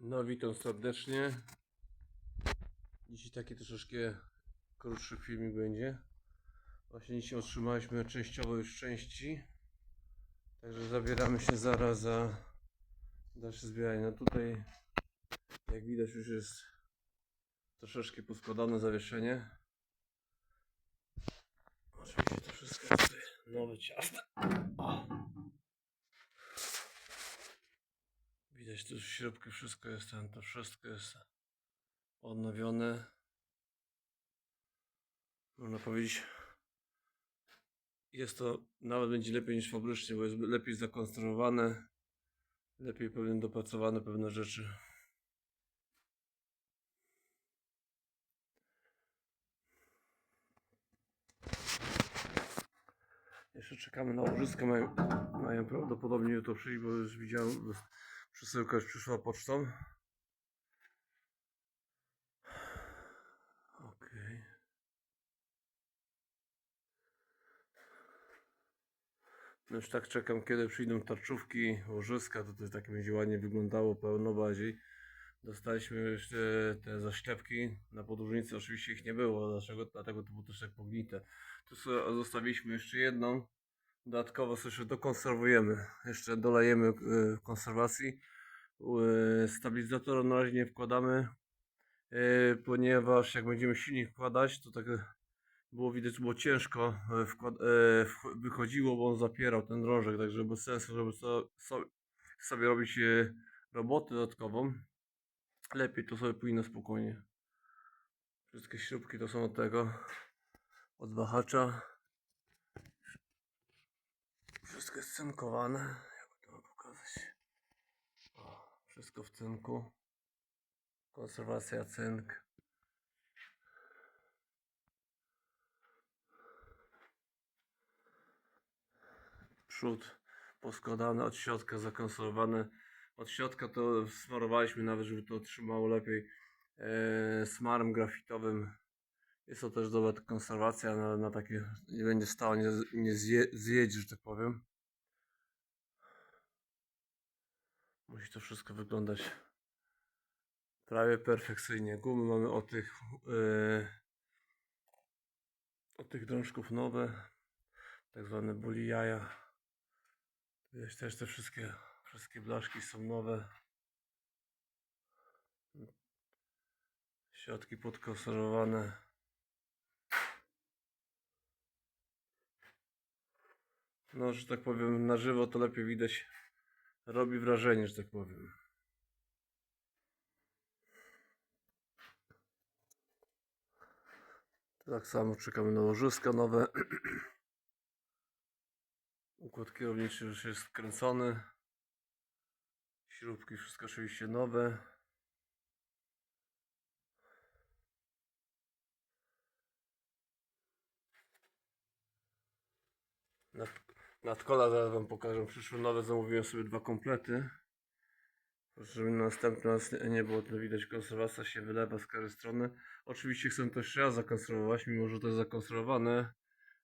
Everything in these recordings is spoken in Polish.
No witam serdecznie. Dzisiaj taki troszeczkę krótszy filmik będzie. Właśnie dzisiaj otrzymaliśmy częściowo już części. Także zabieramy się zaraz za dalsze zbieranie. No tutaj jak widać już jest troszeczkę poskładane zawieszenie. Oczywiście to wszystko jest nowe ciasto. O. Widać tu środku wszystko jest ten, to wszystko jest odnowione. Można powiedzieć, jest to nawet będzie lepiej niż fabrycznie, bo jest lepiej zakonstruowane, lepiej pewnie dopracowane pewne rzeczy. Jeszcze czekamy na łożyska, mają, mają prawdopodobnie jutro przyjść, bo już widziałem, przesyłka już przyszła pocztą. Okej. No już tak czekam, kiedy przyjdą tarczówki, łożyska, to to takie będzie ładnie wyglądało, pełno bardziej. Dostaliśmy te, te zaślepki, na podróżnicy oczywiście ich nie było, dlaczego? Dlatego to było też tak pognite. Tu sobie zostawiliśmy jeszcze jedną, dodatkowo sobie jeszcze dokonserwujemy, jeszcze dolejemy e, konserwacji. E, Stabilizatora na razie nie wkładamy, e, ponieważ jak będziemy silnik wkładać, to tak było widać, było ciężko e, e, wychodziło, bo on zapierał ten drążek, także bez sensu, żeby so, so, sobie robić e, robotę dodatkową. Lepiej to sobie na spokojnie. Wszystkie śrubki to są od tego, od wahacza. Wszystko jest cynkowane. Jak to pokazać? Wszystko w cynku. Konserwacja cynk. Przód poskładany, od środka zakonserwowane. Od środka to smarowaliśmy nawet, żeby to trzymało lepiej e, smarem grafitowym. Jest to też dobra konserwacja na, na takie, nie będzie stało, nie, nie zje, zjedzie, że tak powiem. Musi to wszystko wyglądać prawie perfekcyjnie. Gumy mamy od tych, e, od tych drążków nowe, tak zwane buli jaja. Widać też te wszystkie, wszystkie blaszki są nowe. Środki podkonserwowane. No, że tak powiem, na żywo to lepiej widać. Robi wrażenie, że tak powiem. Tak samo czekamy na łożyska nowe. Układ kierowniczy już jest wkręcony. Śrubki wszystko oczywiście nowe. Nad, nadkola zaraz wam pokażę. Przyszły nowe, zamówiłem sobie dwa komplety. Żeby na następny raz nie- było to widać, konserwacja się wylewa z każdej strony. Oczywiście chcę to jeszcze raz zakonserwować, mimo że to jest zakonserwowane,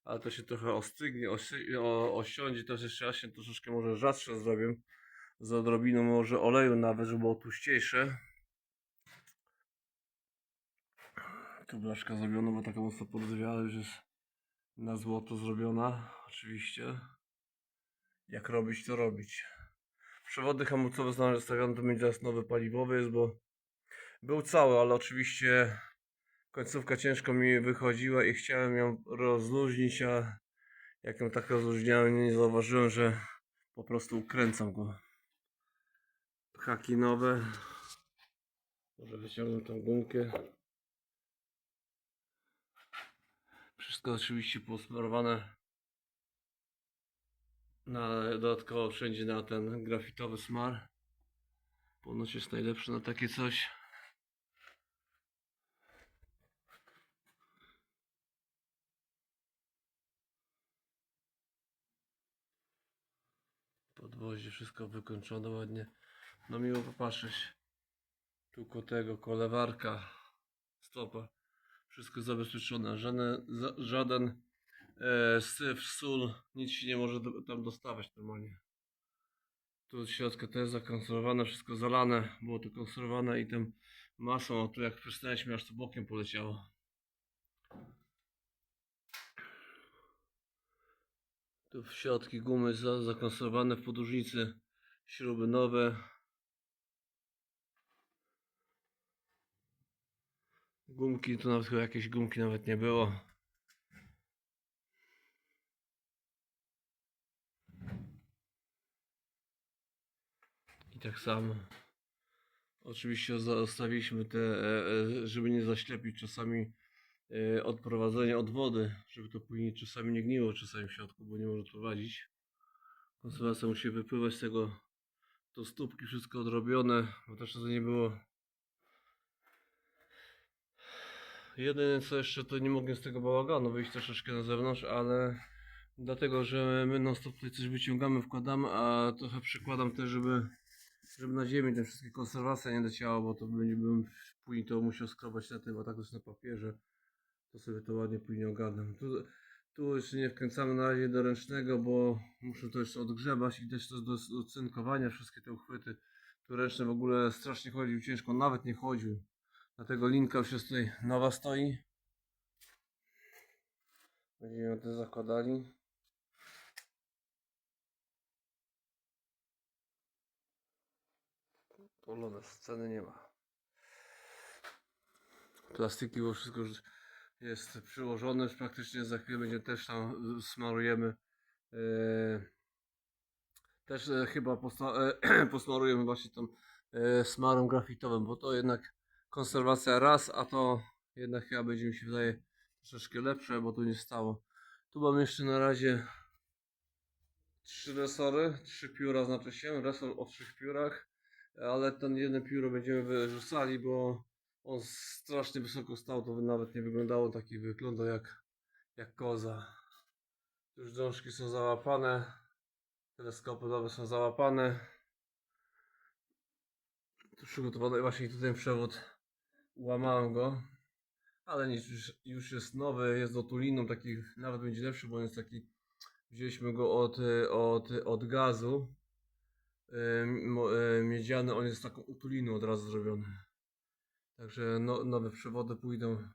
ale to się trochę ostygnie, o, osiądzie, też jeszcze raz się troszeczkę może rzadsze zrobię. Z odrobiną może oleju nawet, żeby było tłuściejsze. Tu blaszka zrobiona, bo taka mocno podrzewiała, już jest na złoto zrobiona, oczywiście. Jak robić, to robić. Przewody hamulcowe znaleźć zostawione, to będzie teraz nowy paliwowy jest, bo był cały, ale oczywiście końcówka ciężko mi wychodziła i chciałem ją rozluźnić, a jak ją tak rozluźniałem, nie zauważyłem, że po prostu ukręcam go. Haki nowe. Może wyciągnę tą gumkę. Wszystko oczywiście posmarowane na dodatkowo wszędzie na ten grafitowy smar. Ponoć jest najlepszy na takie coś. Podwozie wszystko wykończone ładnie. No miło popatrzeć. Tu koło tego kolewarka, stopa. Wszystko zabezpieczone. Żaden, za- żaden e, syf, sól, nic się nie może tam dostawać normalnie. Tu od środka też zakonserwowane, wszystko zalane. Było to konserwowane i tym masą, a tu jak przystaliśmy, aż to bokiem poleciało. Tu w środki gumy za, zakonserwowane w podłużnicy. Śruby nowe. Gumki, tu nawet chyba jakieś gumki nawet nie było. Tak samo. Oczywiście zostawiliśmy te, e, e, żeby nie zaślepić czasami e, odprowadzenia od wody, żeby to później czasami nie gniło czasami w środku, bo nie może prowadzić. Konserwacja musi wypływać z tego, to stópki wszystko odrobione, bo też to nie było. Jedyne co jeszcze to nie mogłem z tego bałaganu wyjść troszeczkę na zewnątrz, ale dlatego, że my non stop tutaj coś wyciągamy, wkładamy, a trochę przykładam też, żeby żeby na ziemi te wszystkie konserwacje nie leciało, bo to będzie bym później to musiał skrobać na tym, a tak to jest na papierze, to sobie to ładnie później ogarnę. Tu, tu jeszcze nie wkręcamy na razie do ręcznego, bo muszę to jeszcze odgrzebać i też to do, do cynkowania, wszystkie te uchwyty. Tu w ogóle strasznie chodził ciężko, nawet nie chodził. Dlatego linka już jest tutaj nowa stoi. Będziemy też zakładali. Polone sceny nie ma. Plastiki, bo wszystko jest przyłożone, praktycznie za chwilę będzie też tam smarujemy. E, też e, chyba e, posmarujemy właśnie e, smarem grafitowym, bo to jednak konserwacja raz, a to jednak chyba będzie mi się wydaje troszeczkę lepsze, bo tu nie stało. Tu mam jeszcze na razie trzy resory, trzy pióra znaczy się, resor o trzech piórach ale ten jeden pióro będziemy wyrzucali, bo on strasznie wysoko stał, to nawet nie wyglądało taki wygląda jak, jak koza. Już drążki są załapane, teleskopy nowe są załapane. Tu przygotowany właśnie tutaj przewód, ułamałem go, ale nic, już, już jest nowy, jest z otuliną, taki nawet będzie lepszy, bo on jest taki, wzięliśmy go od, od, od gazu, miedziany, on jest taką utuliną od razu zrobiony. Także no, nowe przewody pójdą.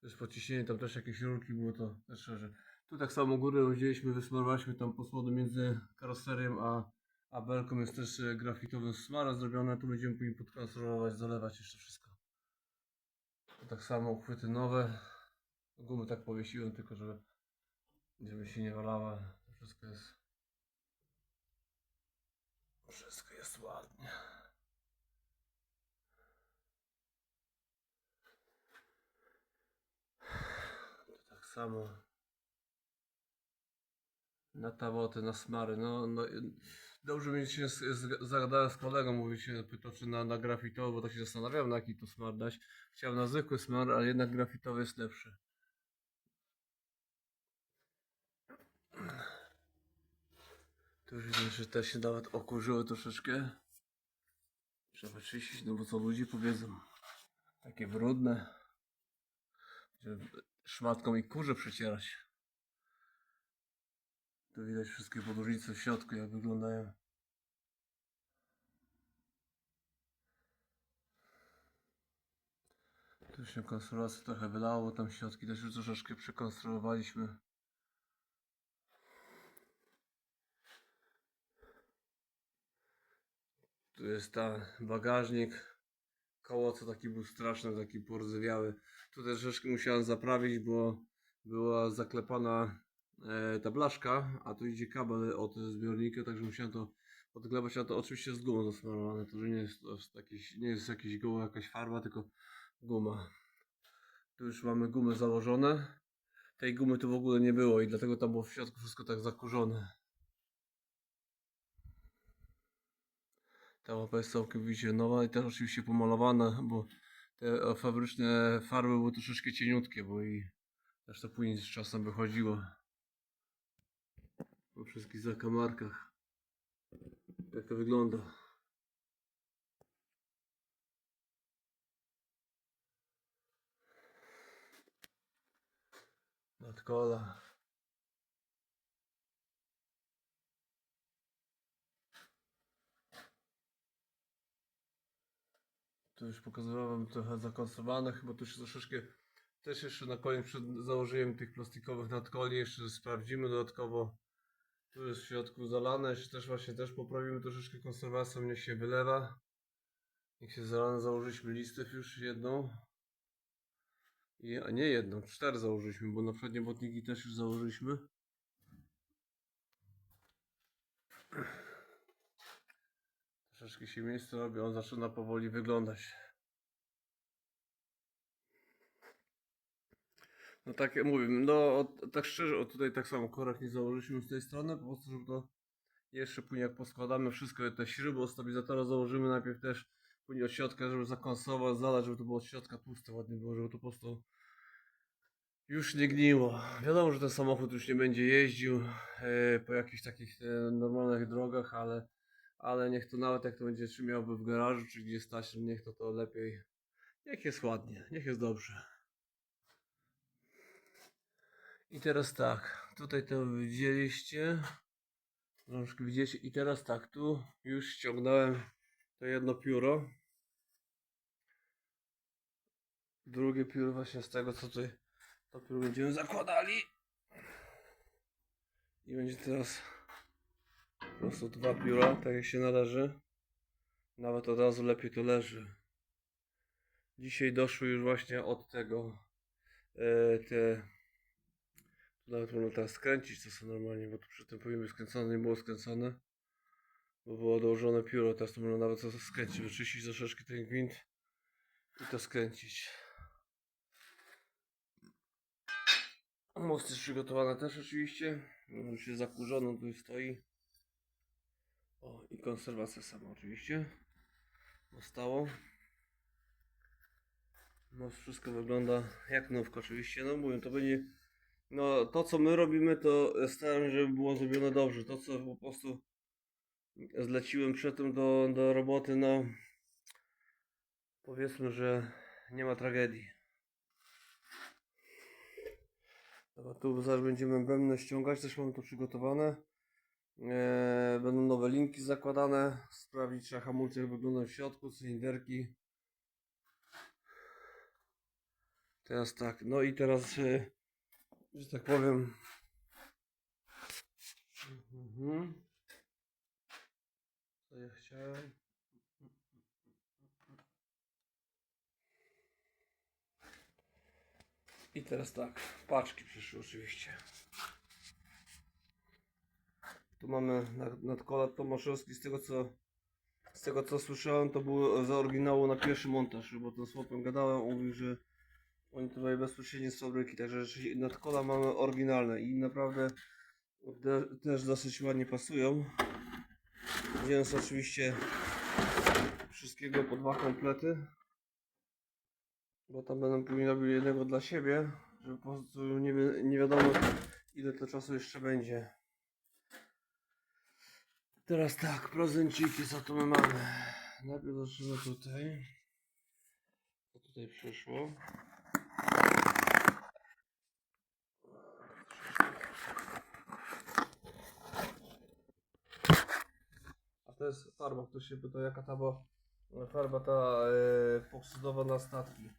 Też pociśnienie, tam też jakieś rurki było to też szczerze. Tu tak samo górę wzięliśmy, wysmarowaliśmy tam posłody między karoserią a, a belką. Jest też e, grafitowym smara zrobione. Tu będziemy później podkonstruować, zalewać jeszcze wszystko. Tak samo uchwyty nowe. Gumy tak powiesiłem, tylko żeby, żeby się nie walała. To wszystko jest wszystko jest ładnie. To tak samo. Na tawoty, na smary. No, no, dobrze mi się zagadałem z kolegą, mówi się, czy na, na grafitowy, bo tak się zastanawiałem na jaki to smar dać. Chciałem na zwykły smar, ale jednak grafitowy jest lepszy. Tu widzę, że te się nawet okurzyły troszeczkę. Trzeba czyścić, no bo co ludzie powiedzą. Takie brudne. Szmatką i kurze przecierać. Tu widać wszystkie podłużnice w środku, jak wyglądają. Tu się konserwacja trochę wylało, tam środki też już troszeczkę przekonstruowaliśmy. Tu jest ta bagażnik. Koło co taki był straszny, taki porzewiały. Tu też troszeczkę musiałem zaprawić, bo była zaklepana e, ta blaszka, a tu idzie kabel od zbiornika, także musiałem to odglebać, a to oczywiście jest gumą zasmarowane, to nie jest, to jest jakiś, nie jest jakiś goła jakaś farba, tylko guma. Tu już mamy gumę założone. Tej gumy tu w ogóle nie było i dlatego tam było w środku wszystko tak zakurzone. Ta łapa jest całkowicie nowa i też oczywiście pomalowana, bo te e, fabryczne farby były troszeczkę cieniutkie, bo i też to później z czasem wychodziło. Po wszystkich zakamarkach. Jak to wygląda. Nadkola. To już pokazywałem trochę zakonserwowane, chyba to już troszeczkę też jeszcze na koniec przed założeniem tych plastikowych nadkoli jeszcze sprawdzimy dodatkowo. Tu jest w środku zalane, jeszcze też właśnie też poprawimy troszeczkę konserwacją, niech się wylewa. Niech się zalane, założyliśmy listę już jedną. I, a nie jedną, cztery założyliśmy, bo na przednie botniki też już założyliśmy. Troszeczkę się miejsce robi, on zaczyna powoli wyglądać. No tak jak mówię, no tak szczerze, o tutaj tak samo korek nie założyliśmy z tej strony, po prostu żeby to jeszcze później jak poskładamy wszystko, te śruby od stabilizatora założymy najpierw też później od środka, żeby zakonsować, zalać, żeby to było od środka tłuste ładnie było, żeby to po prostu już nie gniło. Wiadomo, że ten samochód już nie będzie jeździł e, po jakichś takich e, normalnych drogach, ale, ale niech to nawet jak to będzie miałby w garażu, czy gdzieś stać, niech to to lepiej, niech jest ładnie, niech jest dobrze. I teraz tak, tutaj to widzieliście, troszkę widzicie i teraz tak, tu już ściągnąłem to jedno pióro. Drugie pióro właśnie z tego co tutaj to pióro będziemy zakładali. I będzie teraz prostu dwa pióra, tak jak się należy. Nawet od razu lepiej to leży. Dzisiaj doszły już właśnie od tego e, te tu nawet można teraz skręcić to są normalnie, bo tu przy tym powinno być skręcone, nie było skręcone. Bo było dołożone pióro, teraz to można nawet to skręcić, wyczyścić troszeczkę ten gwint i to skręcić. Most jest przygotowany też oczywiście. Już jest zakurzony, on tu stoi. O, i konserwacja sama oczywiście. Zostało. No wszystko wygląda jak nówka oczywiście. No mówię, to będzie... No to co my robimy to staram się, żeby było zrobione dobrze. To co po prostu zleciłem przedtem do, do roboty, no powiedzmy, że nie ma tragedii. Dobra, tu zaraz będziemy bębny ściągać, też mam to przygotowane. Eee, będą nowe linki zakładane, sprawdzić czy hamulce jak wyglądają w środku, cylinderki. Teraz tak, no i teraz, e, że tak powiem. Mhm. Co ja chciałem? I teraz tak, paczki przyszły oczywiście. Tu mamy nad- nadkola Tomaszewski, z tego co z tego co słyszałem to było za oryginału na pierwszy montaż, bo to z gadałem, on mówił, że oni tutaj bezpośrednio z fabryki, także że nadkola mamy oryginalne i naprawdę też dosyć ładnie pasują. Wziąłem oczywiście wszystkiego po dwa komplety. Bo tam będę później robił jednego dla siebie, żeby po prostu nie, wi- nie wiadomo ile to czasu jeszcze będzie. Teraz tak, prezenciki, co tu my mamy? Najpierw zaczniemy tutaj. Co tutaj przyszło? A to jest farba, ktoś się pyta jaka ta była farba ta epoksidowa na statki.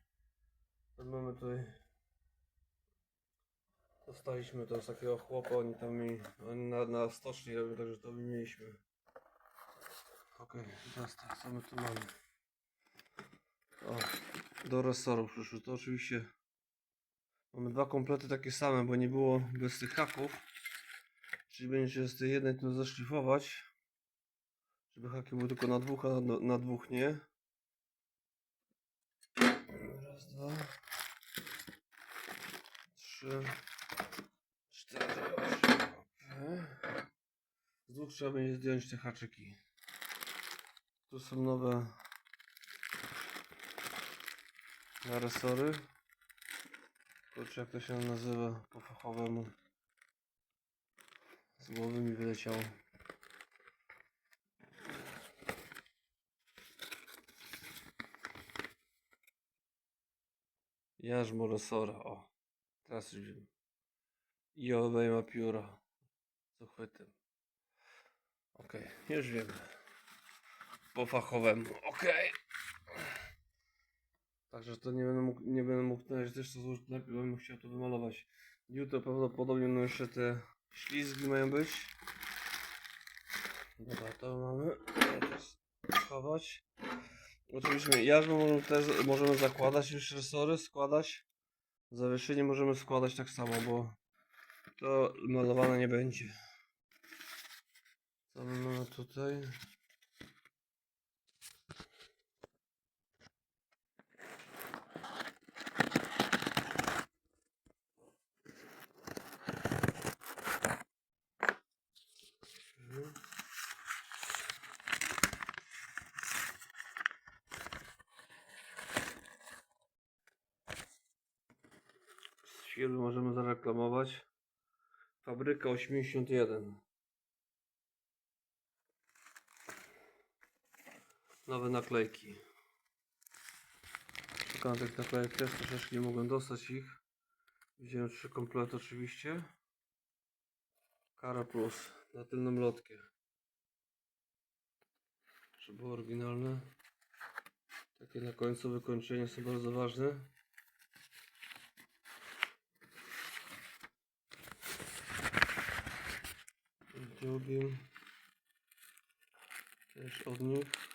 Mamy tutaj Dostaliśmy to z takiego chłopa, oni tam mi, oni na, na stoczni robią, także to my mieliśmy. Okej, teraz tak, co my tu mamy? O, do resorów przyszły, to oczywiście mamy dwa komplety takie same, bo nie było bez tych haków. Czyli będzie się z tej jednej tu zaszlifować. Żeby haki były tylko na dwóch, a na, na dwóch nie. Raz, dwa. Trzy. Cztery. Okej. Z dwóch trzeba będzie zdjąć te haczyki. Tu są nowe resory. Kurczę, jak to się nazywa po fachowemu. Z głowy mi wyleciało. Jarzmo resora, o. Teraz już wiem. I obejma pióra z uchwytem. Okej, już wiemy. Po fachowemu, okej. Także to nie będę mógł, nie będę mógł razie też to złożyć, najpierw bym chciał to wymalować. Jutro prawdopodobnie no jeszcze te ślizgi mają być. Dobra, to mamy. Teraz schować. Oczywiście jarzmo możemy, też, możemy zakładać już resory, składać. Zawieszenie możemy składać tak samo, bo to malowane nie będzie. Co my mamy tutaj? Firmy możemy zareklamować. Fabryka 81. Nowe naklejki. Szukam tych naklejek też, troszeczkę nie mogłem dostać ich. Wziąłem trzy komplety oczywiście. Kara Plus na tylną lotkę. Żeby było oryginalne. Takie na końcu wykończenia są bardzo ważne. Drugim też od nich.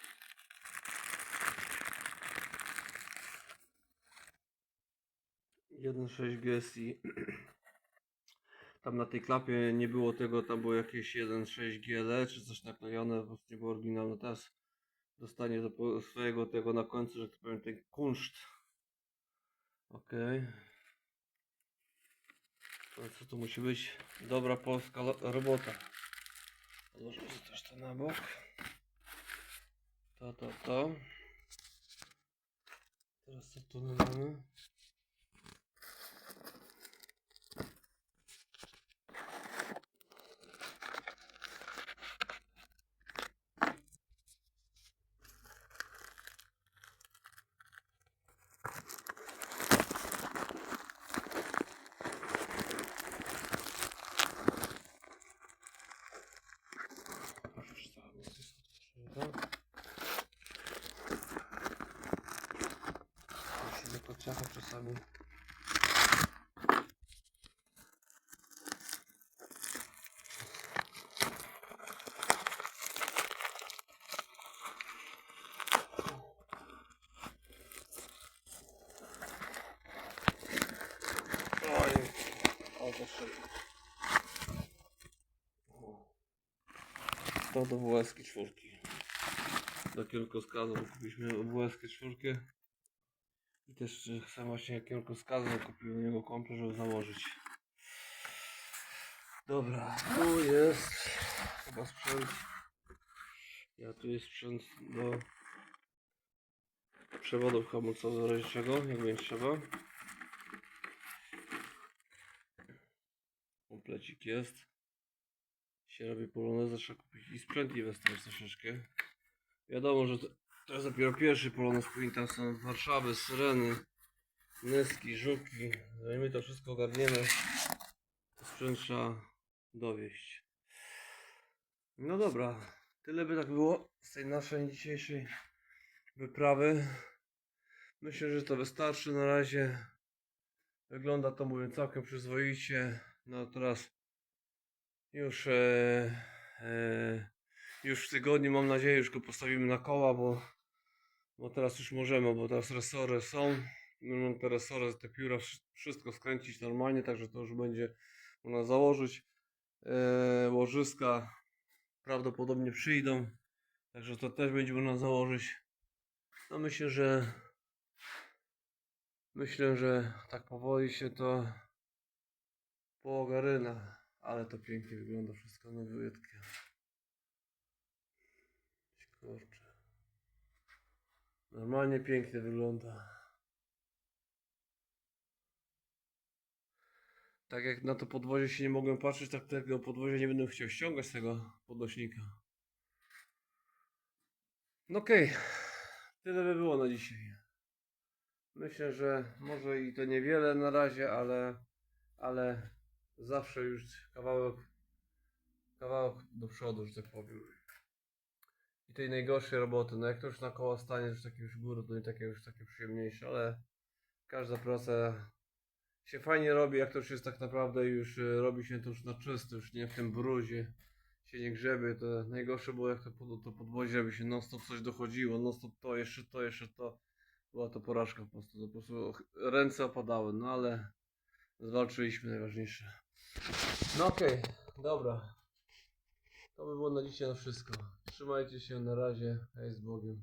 Jeden 6 GSI. Tam na tej klapie nie było tego, tam było jakieś 1.6 GLE czy coś naklejone, po prostu nie było oryginalne. Teraz dostanie do swojego tego na końcu, że tak powiem, ten kunszt. Ok. No co to musi być? Dobra polska robota. Odłożymy też to na bok. To, to, to. Teraz co tu mamy? Proszę, co tam jest otwarte. Ciacho czasami. To do WSK czwórki. Do kierunkowskazu kupiliśmy WSK czwórkę. I też chcę właśnie kierunkowskazu kupiłem u niego komplet, żeby założyć. Dobra, tu jest chyba sprzęt. Ja tu jest sprzęt do przewodów hamulcowych w razie czego, jak będzie trzeba. Komplecik jest się robi poloneza, trzeba kupić i sprzęt inwestować troszeczkę. Wiadomo, że to, jest dopiero pierwszy polonez, są z Warszawy, Syreny, Nyski, Żuki. Zanim my to wszystko ogarniemy, to sprzęt trzeba dowieść. No dobra, tyle by tak było z tej naszej dzisiejszej wyprawy. Myślę, że to wystarczy na razie. Wygląda to, mówię, całkiem przyzwoicie. No teraz już, e, e, już w tygodniu mam nadzieję, już go postawimy na koła, bo, bo teraz już możemy, bo teraz resory są. Mam te resory, te pióra, wsz- wszystko skręcić normalnie, także to już będzie można założyć. E, łożyska prawdopodobnie przyjdą, także to też będzie można założyć. No myślę, że myślę, że tak powoli się to poogaryna. Ale to pięknie wygląda wszystko wyłytkę. Kurczę. Normalnie pięknie wygląda. Tak jak na to podwozie się nie mogłem patrzeć, tak tego podwozia nie będę chciał ściągać z tego podnośnika. No okej. Tyle by było na dzisiaj. Myślę, że może i to niewiele na razie, ale, ale zawsze już kawałek, kawałek do przodu, że tak powiem. I tej najgorszej roboty. No jak to już na koło stanie, już takie już góry, to nie takie już takie przyjemniejsze, ale każda praca się fajnie robi, jak to już jest tak naprawdę już y, robi się to już na czysto, już nie w tym bruzie się nie grzebie, to najgorsze było jak to, pod, to podwozie, żeby się non stop coś dochodziło, non stop to, jeszcze to, jeszcze to. Była to porażka po prostu, to po prostu ręce opadały, no ale zwalczyliśmy najważniejsze. No okej, dobra. To by było na dzisiaj na wszystko. Trzymajcie się, na razie, hej z Bogiem.